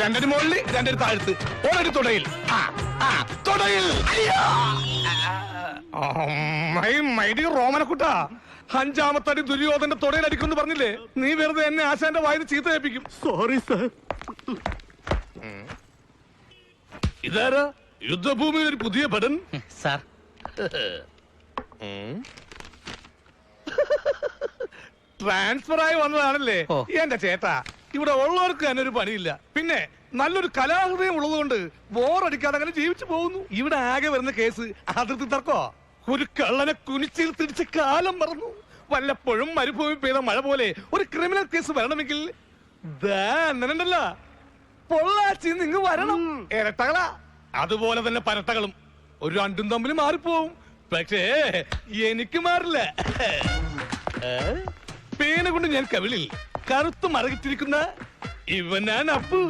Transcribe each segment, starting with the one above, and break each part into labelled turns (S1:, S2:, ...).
S1: രണ്ടടി മുകളിൽ രണ്ടര താഴ്ത്ത്. ഒരു തുടയിൽ. ആ, ആ, തുടയിൽ. അയ്യോ! മൈ മൈഡി റോമനക്കുട്ട. അഞ്ചാമത്തടി ദുര്യോധന്റെ തുടയിൽ അടിക്കുമെന്ന് പറഞ്ഞില്ലേ? നീ വെറുതെ എന്നെ ആശാന്റെ വായിൽ ചീത്ത കേൾപ്പിക്കും.
S2: സോറി സർ
S1: ഇതാരാ? യുദ്ധഭൂമിയിൽ ഒരു പുതിയ ഭടൻ?
S3: സാർ
S1: ട്രാൻസ്ഫർ ആയി വന്നതാണല്ലേ. എന്റെ ചേട്ടാ ഇവിടെ ഉള്ളവർക്ക് തന്നെ ഒരു പണിയില്ല. പിന്നെ നല്ലൊരു കലാഹൃദയം ഉള്ളതുകൊണ്ട് ബോറടിക്കാതെ അങ്ങനെ ജീവിച്ചു പോകുന്നു. ഇവിടെ ആകെ വരുന്ന കേസ് അതിർത്തി തർക്കോ? ഒരു കള്ളനെ കുനിച്ചിൽ തിരിച്ച് കാലം മറന്നു. വല്ലപ്പോഴും മരുഭൂമി പെയ്ത മഴ പോലെ ഒരു ക്രിമിനൽ കേസ് വരണമെങ്കിൽ അങ്ങനെ അണ്ണനുണ്ടല്ല പൊള്ളാച്ചി നിങ്ങ് വരണം. ഇരട്ടകളാ അതുപോലെ തന്നെ പരട്ടകളും ഒരു രണ്ടും തമ്മിൽ മാറിപ്പോവും. പക്ഷേ എനിക്ക് മാറില്ല. പേന കൊണ്ട് ഞാൻ കവിളിൽ കറുത്ത് മറകിട്ടിരിക്കുന്ന ഇവനാണ് അപ്പു.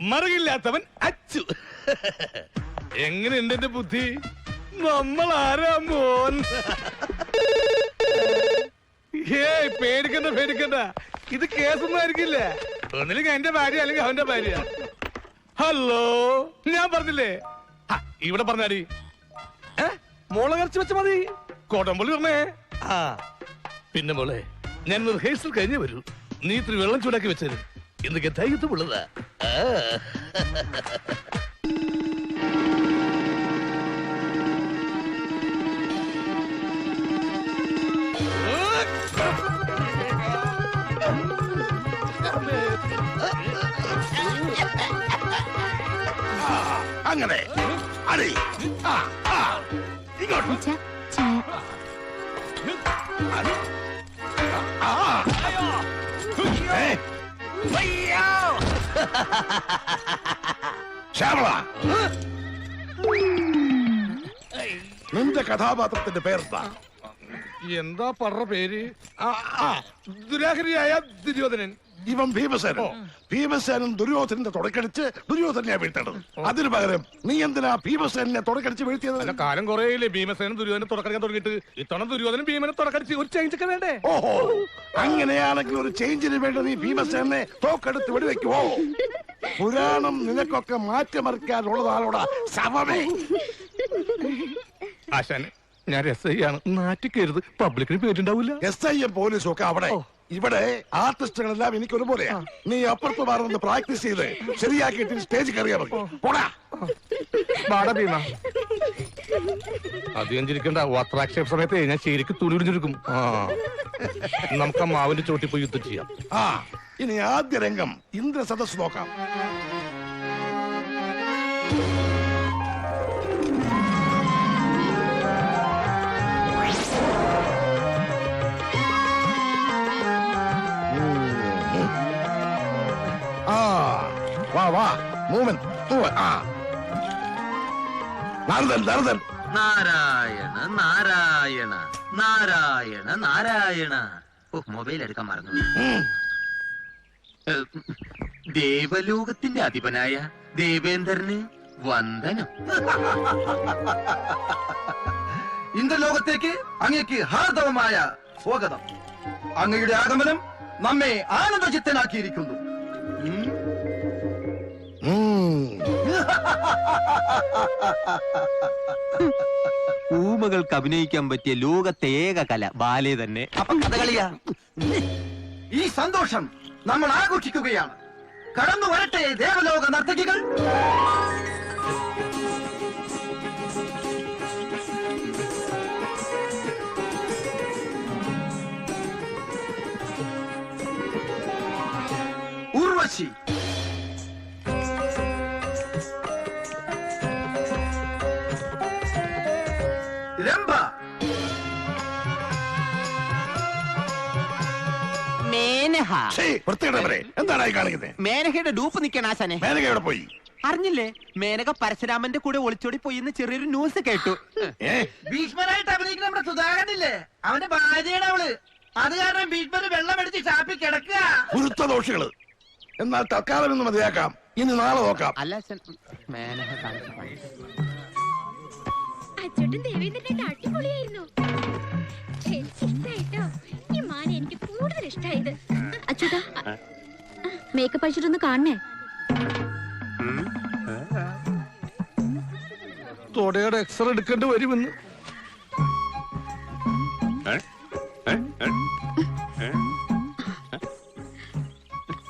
S1: മറകില്ലാത്തവൻ അച്ചു. എങ്ങനെയുണ്ട് എന്റെ ബുദ്ധി? നമ്മൾ ആരാ മോൻ? ഏ പേടിക്കണ്ട പേടിക്കണ്ട. ഇത് കേസൊന്നും ആയിരിക്കില്ല. ഒന്നില്ലെങ്കിൽ എന്റെ ഭാര്യ അല്ലെങ്കിൽ അവന്റെ ഭാര്യ. ഹലോ ഞാൻ പറഞ്ഞില്ലേ? ഇവിടെ പറഞ്ഞാടി മോളെ കരച്ചു വെച്ച മതി. കോട്ടമ്പള്ളി പറഞ്ഞേ. ആ. പിന്നെ മോളെ ഞാൻ റിഹേഴ്സൽ കഴിഞ്ഞേ വരൂ. നീ ഇത്തിരി വെള്ളം ചൂടാക്കി വെച്ചത് ഇന്നൊക്കെ ധൈര്യത്തുള്ളതാ
S2: അങ്ങനെ. ശ്യാമള. നിന്റെ കഥാപാത്രത്തിന്റെ പേരെന്താ?
S1: എന്താ പറ പേര്? ദുരാഹരിയായ ദുര്യോധനൻ.
S2: ഇവൻ ഭീമസേനൻ. ഭീമസേനൻ ദുര്യോധനന്റെ തുടക്കടിച്ച് ദുര്യോധനെ വീഴ്ത്തേണ്ടത്. അതിനു പകരം നീ എന്തിനാ ഭീമസേനെ തുടക്കടിച്ച് വീഴ്ത്തിയത്?
S1: കാലം കുറേയില്ലേ ഭീമസേനൻ ദുര്യോധനെ തുടക്കടിക്കാൻ തുടങ്ങിയിട്ട്. ഇത്തവണ ദുര്യോധനൻ ഭീമനെ തുടക്കടിച്ച് ഒരു ചേഞ്ച് ഒക്കെ വേണ്ടേ?
S2: ഓഹോ. അങ്ങനെയാണെങ്കിൽ ഒരു ചേഞ്ചിന് വേണ്ടി നീ ഭീമസേനെ തോക്കെടുത്ത് വെടിവെക്കുവോ? പുരാണം നിനക്കൊക്കെ മാറ്റിമറിക്കാനുള്ളതാണോടാ ശവമേ.
S1: ആശാനെ ഞാൻ എസ് ഐ ആണ്. നാറ്റിക്കരുത്. പബ്ലിക്കിന് പേരുണ്ടാവില്ല
S2: എസ് ഐ എം പോലീസും ഒക്കെ അവിടെ. ഇവിടെ ആർട്ടിസ്റ്റുകളെല്ലാം എനിക്ക് ഒരുപോലെയാ നീ അപ്പുറത്ത് മാറുന്ന പ്രാക്ടീസ് ചെയ്ത് ശരിയാക്കിയിട്ട് സ്റ്റേജ് കയറിയാ മതി. പോടാ.
S1: വാടാ ഭീമ. അധികം ചിരിക്കണ്ട വസ്ത്രാക്ഷേപ സമയത്ത് ഞാൻ ശരിക്കും തുണി ആ. നമുക്ക് ആ മാവിന്റെ ചോട്ടി പോയി യുദ്ധം ചെയ്യാം.
S2: ആ ഇനി ആദ്യ രംഗം ഇന്ദ്ര സദസ് നോക്കാം. വാ വാ. മൂവ്മെന്റ് ആ. നാരദൻ നാരദൻ.
S3: നാരായണ നാരായണ നാരായണ നാരായണ. ഓ മൊബൈൽ എടുക്കാൻ മറന്നു. ദേവലോകത്തിന്റെ അധിപനായ ദേവേന്ദ്രന് വന്ദനം.
S4: ഇന്ദ്രലോകത്തേക്ക് അങ്ങേക്ക് ഹാർദവമായ സ്വാഗതം. അങ്ങയുടെ ആഗമനം നമ്മെ ആനന്ദചിത്തനാക്കിയിരിക്കുന്നു.
S5: ഊമകൾക്ക് അഭിനയിക്കാൻ പറ്റിയ ലോകത്തെ ഏക കല ബാലെ തന്നെ.
S4: അപ്പൊ കഥകളിയാ ഈ സന്തോഷം നമ്മൾ ആഘോഷിക്കുകയാണ്. കടന്നു വരട്ടെ ദേവലോക നർത്തകികൾ. ഉർവശി.
S5: മേനഹ.
S2: കാണിക്കുന്നത്?
S5: മേനഹയുടെ ഡൂപ്പ് ആശാനെ.
S2: മേനക എവിടെ പോയി?
S5: അറിഞ്ഞില്ലേ? മേനക പരശുരാമന്റെ കൂടെ ഒളിച്ചോടി പോയി എന്ന് ചെറിയൊരു ന്യൂസ് കേട്ടു.
S4: ഭീഷ്മനായിട്ട് അഭിനയിക്കുന്ന നമ്മുടെ സുധാകരനില്ലേ അവന്റെ ഭാര്യയാണ് അവൾ. അത് കാരണം ഭീഷ്മര് വെള്ളം എടുത്ത് ചാപ്പി കിടക്കുക.
S2: എന്നാൽ തൽക്കാലം ഒന്ന് മതിയാക്കാം. ഇനി നാളെ നോക്കാം.
S5: അല്ല പണി.
S6: അച്ചോട്ടും ദേവേന്ദ്രനായിട്ട് അടിപൊളിയായിരുന്നു എനിക്ക് ഈ മാന എനിക്ക് കൂടുതൽ ഇഷ്ടായത്. അച്ചോട്ടാ മേക്കപ്പ് അടിച്ചിട്ടൊന്ന് കാണണേ?
S1: തൊടയുടെ എക്സ്റേ എടുക്കേണ്ടി വരുമെന്ന്.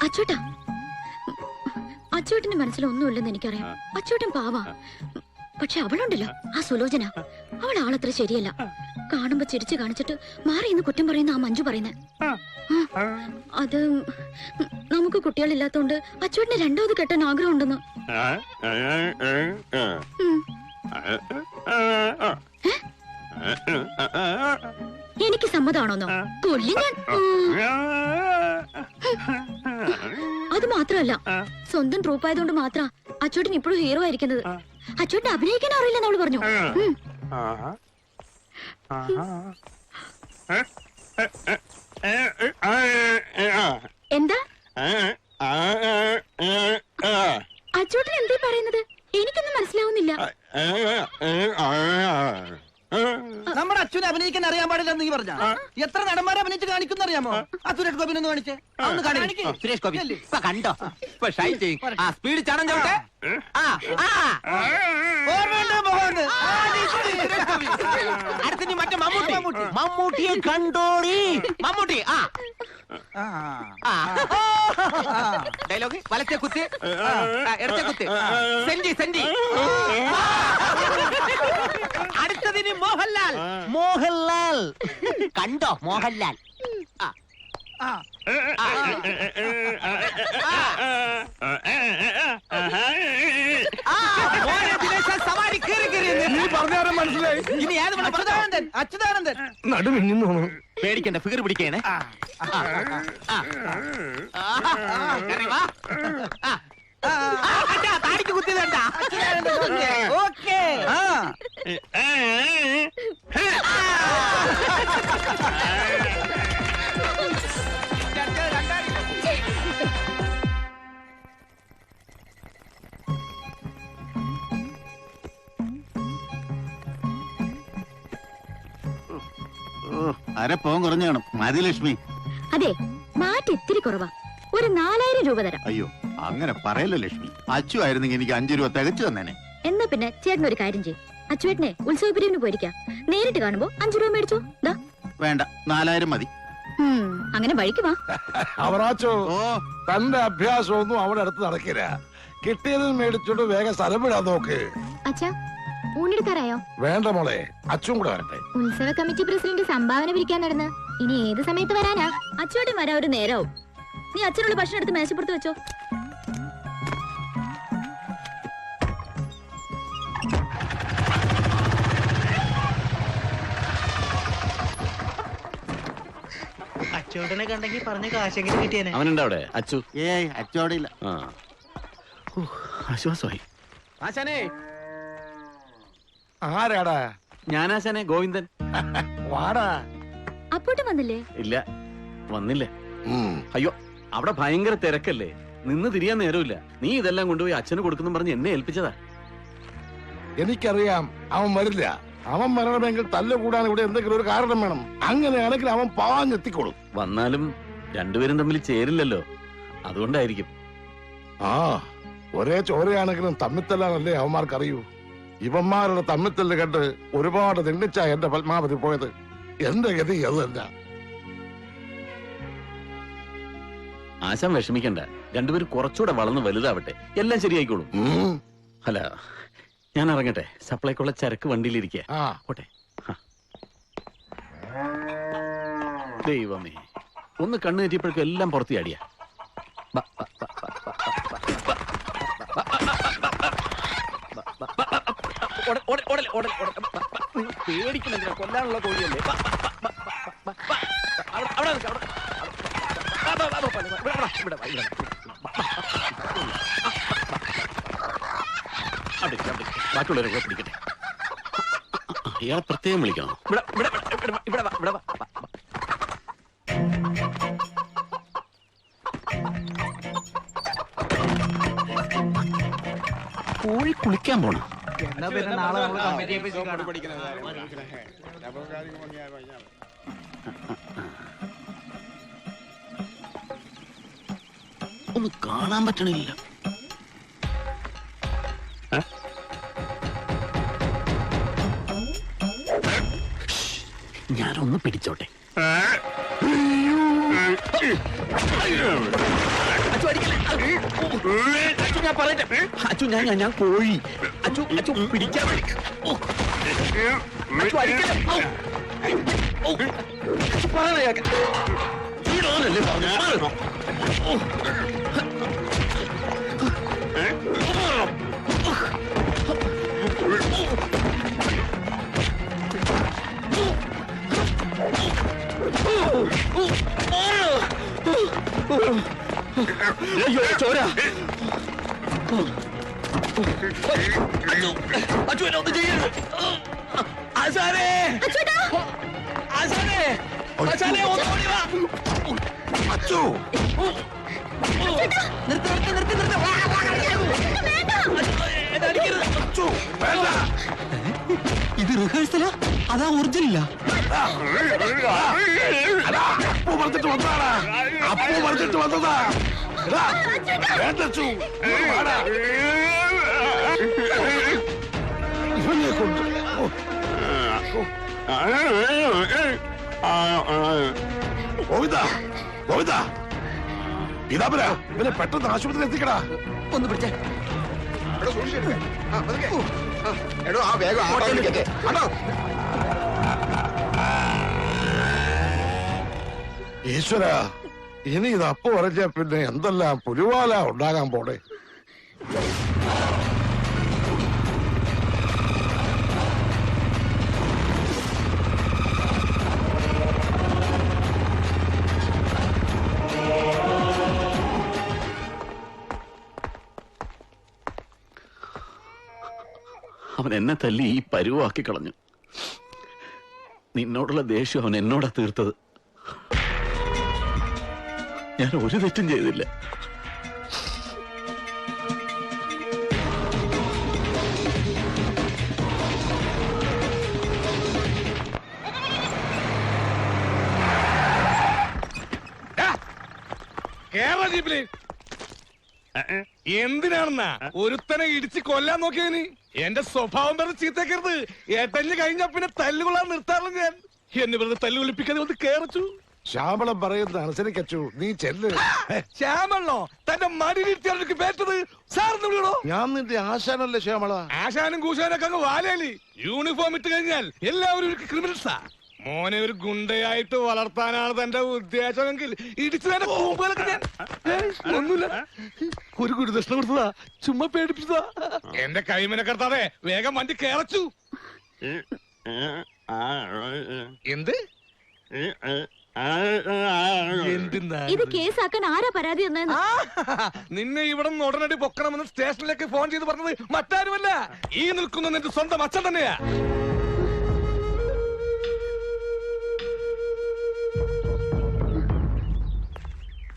S6: അച്ചോട്ടാ അച്ചോട്ടിന്റെ മനസ്സിൽ ഒന്നുമില്ലെന്ന് എനിക്കറിയാം. അച്ചോട്ടൻ പാവാ. പക്ഷെ അവളുണ്ടല്ലോ ആ സുലോചന അവൾ ആളത്ര ശരിയല്ല കാണുമ്പോ ചിരിച്ചു കാണിച്ചിട്ട് മാറി എന്ന് കുറ്റം പറയുന്ന ആ മഞ്ജു പറയുന്നേ അത് നമുക്ക് കുട്ടികളില്ലാത്തോണ്ട് അച്ചുവിന്റെ രണ്ടാമത് കെട്ടാൻ ആഗ്രഹം ഉണ്ടെന്ന്. എനിക്ക് സമ്മതാണോന്നോ കൊല്ലി ഞാൻ അത് മാത്രമല്ല സ്വന്തം ട്രൂപ്പായതുകൊണ്ട് മാത്ര അച്ചോട്ടൻ ഇപ്പോഴും ഹീറോ ആയിരിക്കുന്നത് അച്ചോട്ടൻ അഭിനയിക്കാൻ അറിയില്ലെന്ന് അവൾ പറഞ്ഞു. എന്താ അച്ചോട്ടൻ എന്തേ പറയുന്നത് എനിക്കൊന്നും മനസ്സിലാവുന്നില്ല
S4: നമ്മുടെ അച്ഛനെ അഭിനയിക്കാൻ അറിയാൻ പാടില്ല നീ പറഞ്ഞ? എത്ര നടന്മാരെ അഭിനയിച്ച് കാണിക്കുന്ന അറിയാമോ? ആ. സുരേഷ് ഗോപിനെ ഒന്ന് കാണിച്ചേ. ഒന്ന് കാണിക്ക്.
S5: സുരേഷ് ഗോപി? ഇപ്പൊ കണ്ടോ? ഇപ്പൊ ചെയ്യും. ആ സ്പീഡ് ചടം ചവിട്ടെ ആ. ആ
S4: ഓർമ്മയുണ്ട് ഗോപി.
S5: അടുത്തിനി മറ്റേ മമ്മൂട്ടി.
S4: മമ്മൂട്ടി.
S5: മമ്മൂട്ടിയെ കണ്ടോടി. മമ്മൂട്ടി ആ. ഡയലോഗ് വലത്തെ കുത്ത് ആ, ഇടത്തെ കുത്ത് സെഞ്ചി സെഞ്ചി അടുത്തതിന് മോഹൻലാൽ മോഹൻലാൽ കണ്ടോ മോഹൻലാൽ ആ
S4: ആ.
S5: ആ, ആ, മോനെ ദിനേശ സവാരി കേറി കേറി
S1: നീ
S5: എന്ന്.
S1: പറഞ്ഞാലും മനസ്സിലായി
S5: ഇനി ഏത് വേണം.
S4: അച്യുതാനന്ദൻ അച്യുതാനന്ദൻ
S1: നടുമിഞ്ഞു
S5: പേടിക്കണ്ട ഫിഗർ പിടിക്കേണേ
S4: ആ.
S5: കേറി വാ. ആ. ആ, കണ്ടാ, താടിക്ക് കുത്തിയത്
S4: അച്യുതാനന്ദൻ ഓക്കേ. ഓക്കേ ആ
S7: അരപ്പോം കുറഞ്ഞു കാണും. മതി ലക്ഷ്മി.
S6: അതെ മാറ്റ് ഇത്തിരി കുറവാ. ഒരു നാലായിരം രൂപ തരാം.
S7: അയ്യോ അങ്ങനെ പറയല്ലോ ലക്ഷ്മി. അച്ചു ആയിരുന്നെങ്കിൽ എനിക്ക് അഞ്ചു രൂപ തികച്ചു തന്നേനെ.
S6: എന്നാ പിന്നെ ചേട്ടൻ ഒരു കാര്യം ചെയ്യും. അച്ചുവേട്ടനെ ഉത്സവപിരിവിന് പോയിരിക്കാം. നേരിട്ട് കാണുമ്പോ അഞ്ചു രൂപ മേടിച്ചോ. ദാ.
S7: വേണ്ട നാലായിരം മതി.
S6: ഉം, അങ്ങനെ വഴിക്ക് വാ.
S2: അവറാച്ചോ
S7: ഓ.
S2: തന്റെ അഭ്യാസമൊന്നും അവിടെ അടുത്ത് നടക്കില്ല. കിട്ടിയതും മേടിച്ചോണ്ട് വേഗം സ്ഥലം വിടാൻ നോക്ക്.
S6: അച്ഛാ ഊണെടുക്കാറായോ?
S2: വേണ്ട മോളെ അച്ഛൻ കൂടെ വരട്ടെ.
S6: ഉത്സവ കമ്മിറ്റി പ്രസിഡന്റ് സംഭാവന പിരിക്കാൻ നടന്ന്. ഇനി ഏത് സമയത്ത് വരാനാ? അച്ചുവേട്ടൻ വരാൻ ഒരു നേരവും. നീ അച്ഛനുള്ള ഭക്ഷണം എടുത്ത് മേശപ്പുറത്ത് വെച്ചോ.
S4: അച്ചോട്ടനെ കണ്ടെങ്കിൽ പറഞ്ഞ കാശെങ്കിലും കിട്ടിയേനെ.
S8: അവനുണ്ട് അവിടെ? അച്ചു?
S7: ഏയ് അച്ചു ഇല്ല
S8: ആ ആശ്വാസമായി.
S5: ആശാനേ
S2: ആരാടാ?
S8: ഞാനാശാനെ ഗോവിന്ദൻ.
S2: വാടാ.
S6: അപ്പോട്ട് വന്നില്ലേ?
S8: ഇല്ല വന്നില്ല. അയ്യോ അവിടെ ഭയങ്കര തിരക്കല്ലേ? നിന്ന് തിരിയാൻ നേരമില്ല. നീ ഇതെല്ലാം കൊണ്ടുപോയി അച്ഛന് കൊടുക്കുന്നു പറഞ്ഞ് എന്നെ ഏൽപ്പിച്ചതാ.
S2: എനിക്കറിയാം അവൻ വരില്ല. അവൻ വരണമെങ്കിൽ തല്ലുകൂടാൻ ഇവിടെ എന്തെങ്കിലും ഒരു കാരണം വേണം. അങ്ങനെയാണെങ്കിൽ അവൻ പാഞ്ഞെത്തിക്കോളും.
S8: വന്നാലും രണ്ടുപേരും തമ്മിൽ ചേരില്ലല്ലോ. അതുകൊണ്ടായിരിക്കും.
S2: ആ ഒരേ ചോരയാണെങ്കിലും തമ്മിത്തല്ലാണല്ലേ അവന്മാർക്കറിയൂ. ഇവന്മാരുടെ തമ്മിത്തല്ല് കണ്ട് ഒരുപാട് നിണ്ണിച്ച എന്റെ പത്മാവതി പോയത്. എന്റെ ഗതി അത് തന്നെ.
S8: ആശാൻ വിഷമിക്കണ്ട. രണ്ടുപേരും കുറച്ചുകൂടെ വളർന്ന് വലുതാവട്ടെ. എല്ലാം ശരിയായിക്കോളും.
S2: ഹലോ
S8: അല്ല ഞാൻ ഇറങ്ങട്ടെ. സപ്ലൈക്കുള്ള ചരക്ക് വണ്ടിയിലിരിക്കുക പോട്ടെ. ദൈവമേ. ഒന്ന് കണ്ണു തെറ്റിയപ്പോഴേക്കും എല്ലാം പുറത്തു അവിടെ അവിടെ ഇരിക്ക്. ബാക്കിയുള്ളവരെ കൂടെ പിടിക്കട്ടെ. ഇയാളെ പ്രത്യേകം വിളിക്കണം. ഇവിടെ കുളിക്കാൻ പോണം.
S4: എന്നാ പിന്നെ നാളെ നമ്മൾ കമ്മിറ്റി ഓഫീസിൽ കാണാം.
S7: ഒന്ന് കാണാൻ പറ്റണില്ല. ഞാനൊന്ന് പിടിച്ചോട്ടെ.
S8: അച്ചു ഞാൻ പറയട്ടെ അച്ചു ഞാൻ ഞാൻ ഞാൻ കോഴി അച്ചു അച്ചു പിടിക്കാൻ. അച്ചു. ഓ. അച്ചു പറയണ കേൾക്കാം. വീടാനല്ലേ പറഞ്ഞത്? അയ്യോ ചോര. ഒന്നും ചെയ്യരുത്. ആശാനേ. ആശാനേ. ആശാനേ ഒന്ന് വാ.
S2: അച്ചു
S4: നിർത്ത് നിർത്ത് നിർത്ത് നിർത്ത്.
S8: അടിക്കരുത്.
S2: അച്ചു വേണ്ട.
S4: ഇത് റിഹേഴ്സലാ അതാ ഒറിജിനലാ
S2: അടാ, അപ്പു പറഞ്ഞിട്ട് വന്നതാടാ. അപ്പു പറഞ്ഞിട്ട് വന്നതാ. എടാ, വേണ്ട അച്ചു ഇങ്ങോട്ട് വാടാ. ഇവനെ കൊണ്ട്. ഓ, ഗോവിന്ദ ഗോവിന്ദ. ഇതാപര ഇവനെ. പെട്ടെന്ന് ആശുപത്രിയിൽ എത്തിക്കടാ
S4: ഒന്ന് പിടിച്ചേ.
S8: എടോ ആ വേഗം
S2: ഈശ്വര ഇനി ഇത് അപ്പു പറഞ്ഞ പിന്നെ എന്തെല്ലാം പുലിവാല ഉണ്ടാകാൻ പോണേ?
S7: എന്നെ തല്ലി ഈ പരുവാക്കി കളഞ്ഞു. നിന്നോടുള്ള ദേഷ്യം അവൻ എന്നോടാ തീർത്തത്. ഞാൻ ഒരു തെറ്റും ചെയ്തില്ല.
S1: എന്തിനാണെന്നാ ഒരുത്തനെ ഇടിച്ച് കൊല്ലാൻ നോക്കിയതിന് എന്റെ സ്വഭാവം പറഞ്ഞ് ചീത്തക്കരുത് ഏട്ടൽ കഴിഞ്ഞ പിന്നെ തല്ലുകൊള്ളാൻ നിർത്താറില്ല ഞാൻ. എന്നെ വെറുതെ തല്ലുകൊളിപ്പിക്കാതെ വന്ന് കേറച്ചു.
S2: ശ്യാമളം പറയുന്നത് അനുസരിക്കച്ചു. നീ ചെല്ല്.
S1: ശ്യാമളോ തന്റെ മടിയിലിരുത്തിയാണ് പേറ്റത്. സാറിന്
S2: ഞാൻ നിന്റെ ആശാനല്ലേ ശ്യാമള?
S1: ആശാനും കൂശാനൊക്കെ അങ്ങ് വാലേലി. യൂണിഫോം ഇട്ട് കഴിഞ്ഞാൽ എല്ലാവരും ക്രിമിനൽസാ മോനെ ഒരു ഗുണ്ടയായിട്ട് വളർത്താനാണ് തന്റെ ഉദ്ദേശമെങ്കിൽ ഇടിച്ചു തന്നെ കൂമ്പലൊക്കെ ഞാൻ ഒന്നുമില്ല. ഒരു ഗുരുദക്ഷിണ കൊടുത്തതാ. ചുമ്മാ പേടിപ്പിച്ചതാ. എന്റെ കൈമനെ കർത്താതെ വേഗം വണ്ടി കേറച്ചു. എന്ത്?
S6: ഇത് കേസാക്കാൻ ആരാ പരാതി തന്നേന്ന്
S1: നിന്നെ ഇവിടെ നിന്ന് ഉടനടി പൊക്കണമെന്ന് സ്റ്റേഷനിലേക്ക് ഫോൺ ചെയ്ത് പറഞ്ഞത് മറ്റാരുമല്ല. ഈ നിൽക്കുന്ന നിന്റെ സ്വന്തം അച്ഛൻ തന്നെയാ.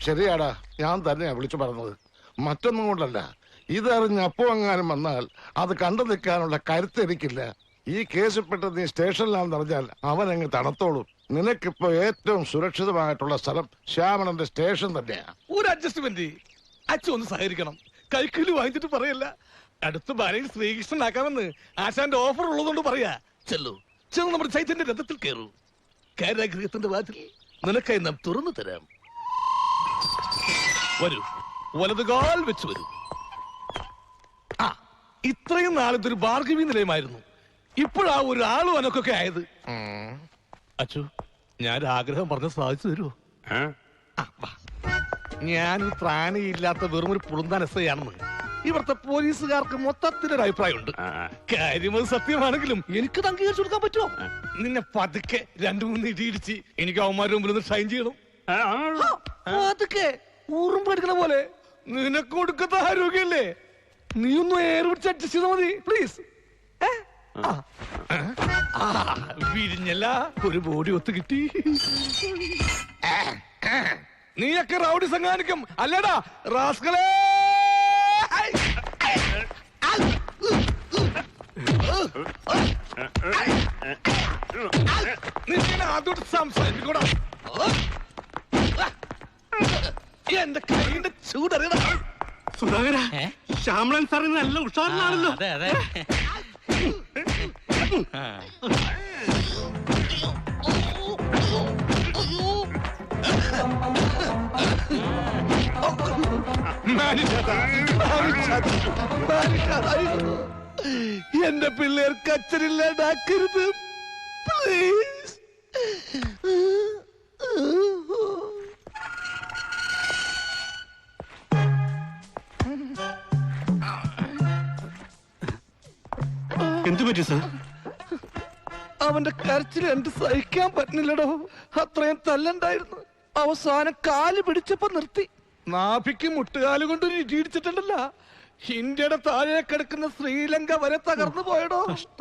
S2: ശരിയാടാ ഞാൻ തന്നെയാ വിളിച്ചു പറഞ്ഞത്. മറ്റൊന്നും കൊണ്ടല്ല. ഇതറിഞ്ഞ് അപ്പോ എങ്ങാനും വന്നാൽ അത് കണ്ടു നിൽക്കാനുള്ള കരുത്ത് എനിക്കില്ല. ഈ കേസിൽപ്പെട്ട നീ സ്റ്റേഷനിലാണെന്ന് അറിഞ്ഞാൽ അവൻ അങ്ങ് തണുത്തോളും. നിനക്കിപ്പോ ഏറ്റവും സുരക്ഷിതമായിട്ടുള്ള സ്ഥലം ശ്യാമണന്റെ സ്റ്റേഷൻ തന്നെയാ.
S1: ഒരു അഡ്ജസ്റ്റ്മെന്റ് അച്ഛൻ ഒന്ന് സഹകരിക്കണം. കൈക്കൂലി വാങ്ങിച്ചിട്ട് പറയല്ല. അടുത്ത ഭാര്യയിൽ ശ്രീകൃഷ്ണനാക്കാമെന്ന് ആശാന്റെ ഓഫർ ഉള്ളതുകൊണ്ട് പറയാ. ചെല്ലു. ചെന്ന് നമ്മുടെ ചൈത്യന്റെ രഥത്തിൽ കയറൂ. കാരാഗൃഹത്തിന്റെ വാതിൽ നിനക്കായി നാം തുറന്നു തരാം. വരൂ. വലത് കാൽ വെച്ച് വരൂ. ആ ഇത്രയും നാളത്തെ ഒരു ബാർഗവി നിലയമായിരുന്നു. ഇപ്പോഴാ ഒരു ആളും അനക്കൊക്കെ ആയത്. അച്ചു ഞാൻ ആഗ്രഹം പറഞ്ഞ സാധിച്ചു തരുമോ ഞാൻ ത്രാണിയില്ലാത്ത വെറും ഒരു പുളുന്താൻ എസ് ആണെന്ന് ഇവിടുത്തെ പോലീസുകാർക്ക് മൊത്തത്തിലൊരു അഭിപ്രായമുണ്ട്. കാര്യം അത് സത്യമാണെങ്കിലും എനിക്ക് അംഗീകരിച്ചു കൊടുക്കാൻ പറ്റുമോ? നിന്നെ പതുക്കെ രണ്ടു മൂന്ന് ഇടിയിടിച്ച് എനിക്ക് അവന്മാരുടെ മുമ്പിൽ ഒന്ന് ഷൈൻ ചെയ്യണം. പതുക്കെ. ഊറും പഠിക്കണ പോലെ. നിനക്ക് കൊടുക്കത്ത ആരോഗ്യല്ലേ? നീ ഒന്ന് എയർ പിടിച്ച് അഡ്ജസ്റ്റ് ചെയ്താ മതി പ്ലീസ് വിരിഞ്ഞല്ല. ഒരു ബോഡി ഒത്തു കിട്ടി. നീയൊക്കെ റൗഡി സംഘാനിക്കും അല്ലടാ റാസ്കലേ. നിന്നെ ആദ്യം സംസാരിക്കൂടാ
S8: ശ്യാമളൻ സാറിന് നല്ല ഉഷാറിലാണല്ലോ.
S9: അതെ അതെ.
S1: എന്റെ പിള്ളേർക്ക് അച്ഛനില്ലാണ്ടാക്കരുത്. പ്ലീസ് അവന്റെ കരച്ചിൽ എന്ത് സഹിക്കാൻ പറ്റുന്നില്ലടോ. അത്രയും തല്ലുണ്ടായിരുന്നു. അവസാനം കാൽ പിടിച്ചപ്പോ നിർത്തി. നാഭിക്ക് മുട്ടുകാൽ കൊണ്ട് ഇടിച്ചിട്ടുണ്ടല്ല ഇന്ത്യയുടെ താഴെ കിടക്കുന്ന ശ്രീലങ്ക വരെ തകർന്നു പോയടോ.